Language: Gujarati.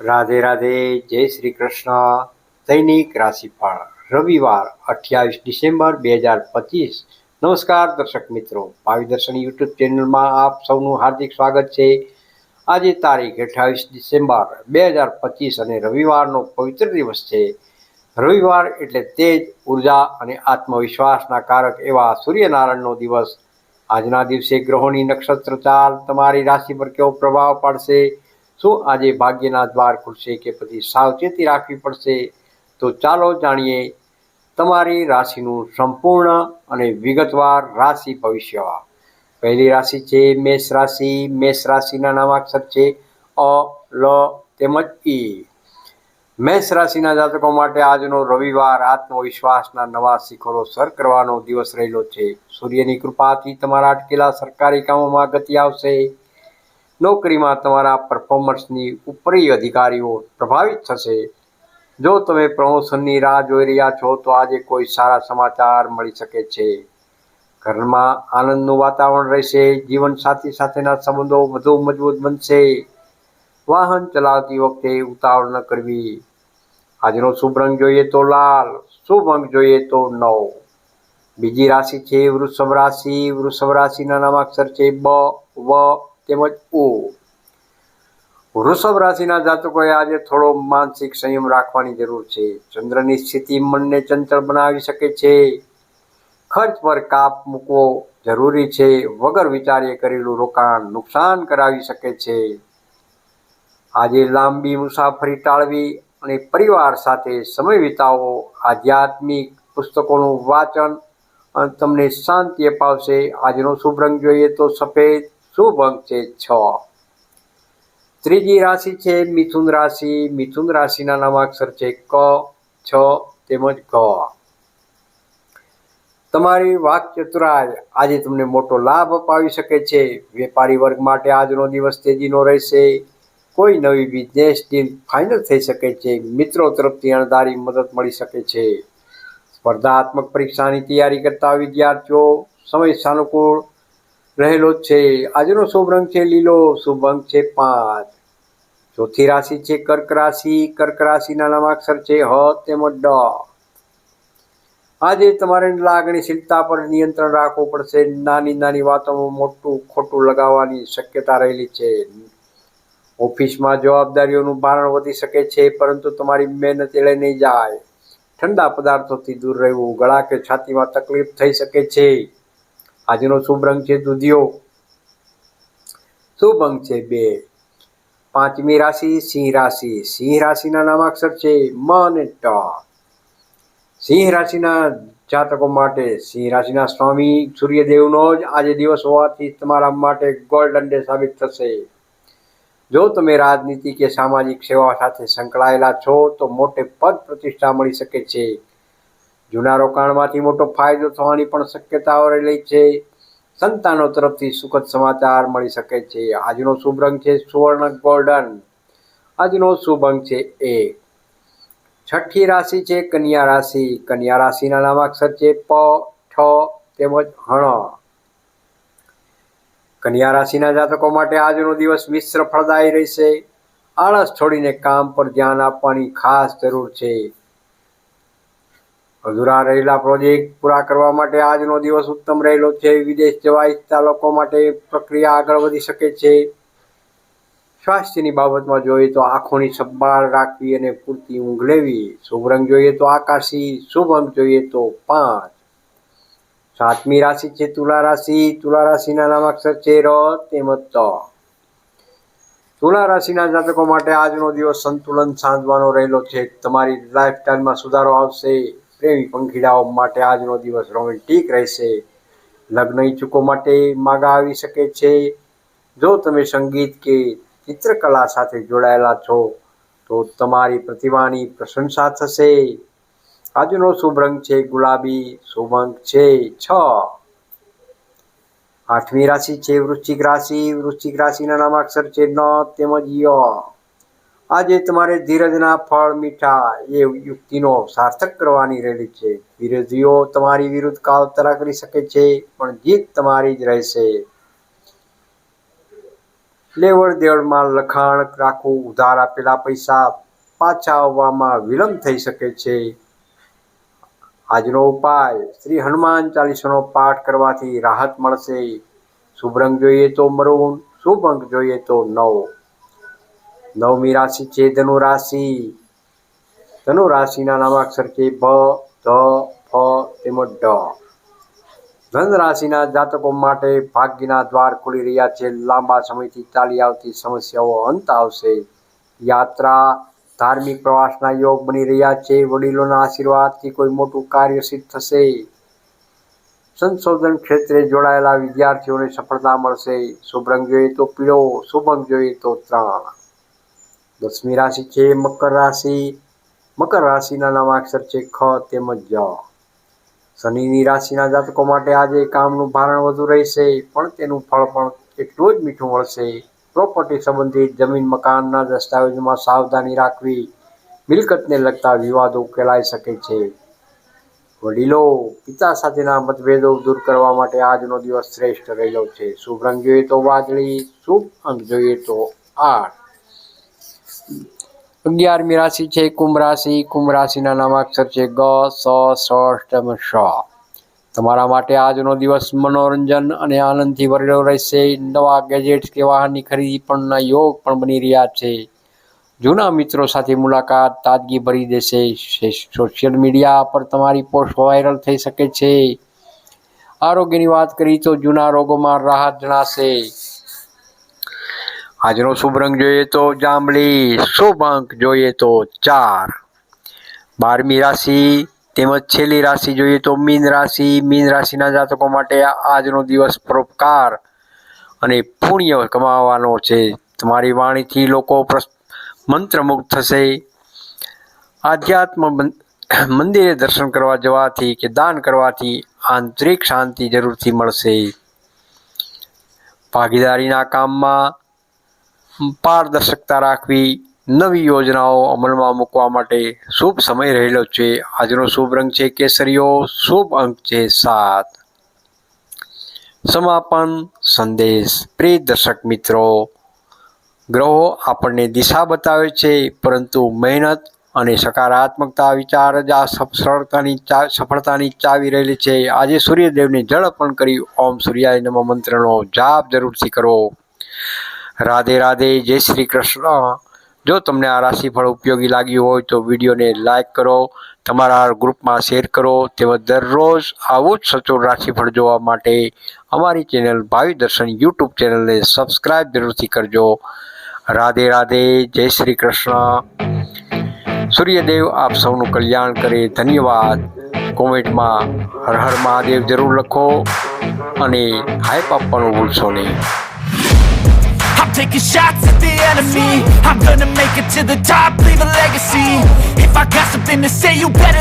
રાધે રાધે, જય શ્રી કૃષ્ણ. દૈનિક રાશિફળ, રવિવાર, અઠ્યાવીસ ડિસેમ્બર બે હજાર પચીસ. નમસ્કાર દર્શક મિત્રો, ભાવિ દર્શન યુટ્યુબ ચેનલમાં આપ સૌનું હાર્દિક સ્વાગત છે. આજે તારીખ અઠ્યાવીસ ડિસેમ્બર બે હજાર પચીસ અને રવિવારનો પવિત્ર દિવસ છે. રવિવાર એટલે તેજ, ઊર્જા અને આત્મવિશ્વાસના કારક એવા સૂર્યનારાયણનો દિવસ. આજના દિવસે ગ્રહોની નક્ષત્ર ચાલ તમારી રાશિ પર કેવો પ્રભાવ પાડશે? શું આજે ભાગ્યના દ્વાર ખુલશે કે પછી સાવચેતી રાખવી પડશે? તો ચાલો જાણીએ તમારી રાશિનું સંપૂર્ણ અને વિગતવાર રાશિ ભવિષ્ય. પહેલી રાશિ છે મેષ રાશિ. મેષ રાશિના નામાક્ષર છે અ, લ, તેમજ ઈ મેષ રાશિના જાતકો માટે આજનો રવિવાર આત્મવિશ્વાસના નવા શિખરો સર કરવાનો દિવસ રહેલો છે. સૂર્યની કૃપાથી તમારા અટકેલા સરકારી કામોમાં ગતિ આવશે. નોકરીમાં તમારા પરફોર્મન્સની ઉપરી અધિકારીઓ પ્રભાવિત થશે. જો તમે પ્રમોશનની રાહ જોઈ રહ્યા છો, તો આજે કોઈ સારા સમાચાર મળી શકે છે. ઘરમાં આનંદનું વાતાવરણ રહેશે, જીવનસાથી સાથેના સંબંધો વધુ મજબૂત બનશે. વાહન ચલાવતી વખતે ઉતાવળ ન કરવી. આજનો શુભ રંગ જોઈએ તો લાલ, શુભ અંક જોઈએ તો નવ. બીજી રાશિ છે વૃષભ રાશિ. વૃષભ રાશિના નામાક્ષર છે બ, વ તેમજ ઓ. વૃષભ રાશિના જાતકોએ આજે થોડો માનસિક સંયમ રાખવાની જરૂર છે. ચંદ્રની સ્થિતિ મનને ચંચળ બનાવી શકે છે. ખર્ચ પર કાપ મૂકવો જરૂરી છે. વગર વિચારે કરેલું રોકાણ નુકસાન કરાવી શકે છે. આજે લાંબી મુસાફરી ટાળવી અને પરિવાર સાથે સમય વિતાવો આધ્યાત્મિક પુસ્તકોનું વાંચન અને તમને શાંતિ અપાવશે. આજનો શુભ રંગ જોઈએ તો સફેદ શુભ અંક છે? છ. ત્રીજી રાશિ છે મિથુન રાશિ. મિથુન રાશિના નામાક્ષર છે ક, છ તેમજ ક તમારી વાક ચતુરાજ આજે તમને મોટો લાભ અપાવી શકે છે. વેપારી વર્ગ માટે આજનો દિવસ તેજીનો રહેશે. કોઈ નવી બિઝનેસ ડીલ ફાઇનલ થઈ શકે છે. મિત્રો તરફથી અણધારી મદદ મળી શકે છે. સ્પર્ધાત્મક પરીક્ષાની તૈયારી કરતા વિદ્યાર્થીઓ સમય સાનુકૂળ રહેલો છે. આજનો શુભ રંગ છે લીલો, શુભ અંક છે પાંચ. ચોથી રાશિ છે કર્ક રાશિ. કર્ક રાશિના નામાક્ષર છે હ તેમજ ડ. આજે તમારે લાગણીશીલતા પર નિયંત્રણ રાખવું પડશે. નાની નાની વાતોમાં મોટું ખોટું લગાવવાની શક્યતા રહેલી છે. ઓફિસમાં જવાબદારીઓનું ભારણ વધી શકે છે, પરંતુ તમારી મહેનત એળે નહીં જાય. ઠંડા પદાર્થોથી દૂર રહેવું, ગળા કે છાતીમાં તકલીફ થઈ શકે છે. આજનો શુભ રંગ છે દૂધિયો. શુભ અંક છે બે. પાંચમી રાશિ, સિંહ રાશિ. સિંહ રાશિના નામાક્ષર છે મ અને ટ. સિંહ રાશિના જાતકો માટે સિંહ રાશિના સ્વામી સૂર્યદેવનો જ આજે દિવસ હોવાથી તમારા માટે ગોલ્ડન ડે સાબિત થશે. જો તમે રાજનીતિ કે સામાજિક સેવા સાથે સંકળાયેલા છો, તો મોટે પદ પ્રતિષ્ઠા મળી શકે છે. જૂના રોકાણમાંથી મોટો ફાયદો થવાની પણ શક્યતાઓ રહેલી છે. સંતાનો તરફથી સુખદ સમાચાર મળી શકે છે. આજનો શુભ રંગ છે સુવર્ણ ગોલ્ડન. આજનો શુભ અંક છે એ. છઠ્ઠી રાશિ છે કન્યા રાશિ. કન્યા રાશિના નામાક્ષર છે પ, ઠ તેમજ હણ. કન્યા રાશિના જાતકો માટે આજનો દિવસ મિશ્ર ફળદાયી રહેશે. આળસ છોડીને કામ પર ધ્યાન આપવાની ખાસ જરૂર છે. અધૂરા રહેલા પ્રોજેક્ટ પૂરા કરવા માટે આજનો દિવસ ઉત્તમ રહેલો છે. વિદેશ જવા ઈચ્છતા લોકો માટે પ્રક્રિયા આગળ વધી શકે છે. સ્વાસ્થ્યની બાબતમાં જોઈએ તો આંખોની સંભાળ રાખવી અને પૂરતી ઊંઘ લેવી. શુભ રંગ જોઈએ તો આકાશી, શુભ અંક જોઈએ તો પાંચ. સાતમી રાશિ છે તુલા રાશિ. તુલા રાશિના નામાક્ષર છે ર તેમજ ત. તુલા રાશિના જાતકો માટે આજનો દિવસ સંતુલન સાધવાનો રહેલો છે. તમારી લાઈફસ્ટાઈલમાં સુધારો આવશે. પ્રેમી પંખીડાઓ માટે આજનો દિવસ રોમેન્ટિક રહેશે. લગ્ન ઈચ્છુકો માટે માગા આવી શકે છે. જો તમે સંગીત કે ચિત્રકલા સાથે જોડાયેલા છો, તો તમારી પ્રતિભાની પ્રશંસા થશે. આજનો શુભ રંગ છે ગુલાબી, શુભ અંક છે છ. આઠમી રાશિ છે વૃશ્ચિક રાશિ. વૃશ્ચિક રાશિના નામાક્ષર છે ન, તેમજ ય. આજે તમારે ધીરજના ફળ, મીઠા એ યુક્તિનો સાર્થક કરવાની રહેલી છે. વિરોધીઓ તમારી વિરુદ્ધ કાવતરા કરી શકે છે, પણ જીત તમારી જ રહેશે. લેવડ દેવડમાં લખાણ રાખવું, ઉધાર આપેલા પૈસા પાછા આવવામાં વિલંબ થઈ શકે છે. આજનો ઉપાય, શ્રી હનુમાન ચાલીસાનો પાઠ કરવાથી રાહત મળશે. શુભ રંગ જોઈએ તો મરૂન, શુભ અંક જોઈએ તો નવ. નવમી રાશિ છે ધનુ રાશિ. ધનુ રાશિના નામાક્ષર છે ભ ધ, ફ તેમજ ઢ ધન રાશિના જાતકો માટે ભાગ્યના દ્વાર ખુલી રહ્યા છે. લાંબા સમયથી ચાલી આવતી સમસ્યાઓ અંત આવશે. યાત્રા, ધાર્મિક પ્રવાસના યોગ બની રહ્યા છે. વડીલોના આશીર્વાદથી કોઈ મોટું કાર્ય સિદ્ધ થશે. સંશોધન ક્ષેત્રે જોડાયેલા વિદ્યાર્થીઓને સફળતા મળશે. શુભ રંગ જોઈએ તો પીળો, શુભ અંક જોઈએ તો ત્રણ. દસમી રાશિ છે, મકર રાશિ. મકર રાશિના નામાક્ષર છે, ખ તેમજ જ શનિની રાશિના જાતકો માટે આજે કામનું ભારણ વધુ રહેશે, પણ તેનું ફળ પણ એટલું જ મીઠું મળશે. પ્રોપર્ટી સંબંધિત જમીન મકાનના દસ્તાવેજમાં સાવધાની રાખવી. મિલકતને લગતા વિવાદો ઉકેલાઈ શકે છે. વડીલો, પિતા સાથેના મતભેદો દૂર કરવા માટે આજનો દિવસ શ્રેષ્ઠ રહેલો છે. શુભ રંગ જોઈએ તો વાદળી, શુભ અંક જોઈએ તો આઠ. અગિયારમી રાશિ છે, કુંભ રાશિ. કુંભ રાશિના નામાક્ષર છે ગ, સ સષ્ટમ શ તમારા માટે આજનો દિવસ મનોરંજન અને આનંદથી ભરેલો રહેશે. નવા ગેજેટ્સ કે વાહનની ખરીદી પણના યોગ પણ બની રહ્યા છે. જૂના મિત્રો સાથે મુલાકાત તાજગી ભરી દેશે. સોશિયલ મીડિયા પર તમારી પોસ્ટ વાયરલ થઈ શકે છે. આરોગ્યની વાત કરી તો જૂના રોગોમાં રાહત જણાશે. આજનો શુભ રંગ જોઈએ તો જાંબલી શુભ અંક જોઈએ તો ચાર. બારમી રાશિ તેમજ છેલ્લી રાશિ જોઈએ તો મીન રાશિ. મીન રાશિના જાતકો માટે આજનો દિવસ પરોપકાર અને પુણ્ય કમાવાનો છે. તમારી વાણીથી લોકો મંત્રમુગ્ધ થશે. આધ્યાત્મ મંદિરે દર્શન કરવા જવાથી કે દાન કરવાથી આંતરિક શાંતિ જરૂરથી મળશે. ભાગીદારીના કામમાં પારદર્શકતા રાખવી, નવી યોજનાઓ અમલમાં મૂકવા માટે શુભ સમય રહેલો છે. આજનો શુભ રંગ છે કેસરીઓ. શુભ અંક છે સાત. સમાપન સંદેશ. પ્રિય દર્શક મિત્રો, ગ્રહો આપણને દિશા બતાવે છે, પરંતુ મહેનત અને સકારાત્મકતા વિચાર જ આ સરળતાની સફળતાની ચાવી રહેલી છે. આજે સૂર્યદેવને જળ અર્પણ કરી ઓમ સૂર્યાય નમ મંત્રનો જાપ જરૂરથી કરો. રાધે રાધે, જય શ્રી કૃષ્ણ. જો તમને આ રાશિફળ ઉપયોગી લાગ્યું હોય તો વિડીયોને લાઇક કરો, તમારા ગ્રુપમાં શેર કરો તેમજ દરરોજ આવું જ સચોટ રાશિફળ જોવા માટે અમારી ચેનલ ભાવિ દર્શન યુટ્યુબ ચેનલને સબસ્ક્રાઈબ જરૂરથી કરજો. રાધે રાધે, જય શ્રી કૃષ્ણ. સૂર્યદેવ, આપ સૌનું કલ્યાણ કરે. ધન્યવાદ. કોમેન્ટમાં હર હર મહાદેવ જરૂર લખો અને હાઈપ આપવાનું ભૂલશો નહીં. Taking shots at the enemy. I'm gonna make it to the top, leave a legacy. If I got something to say, you better.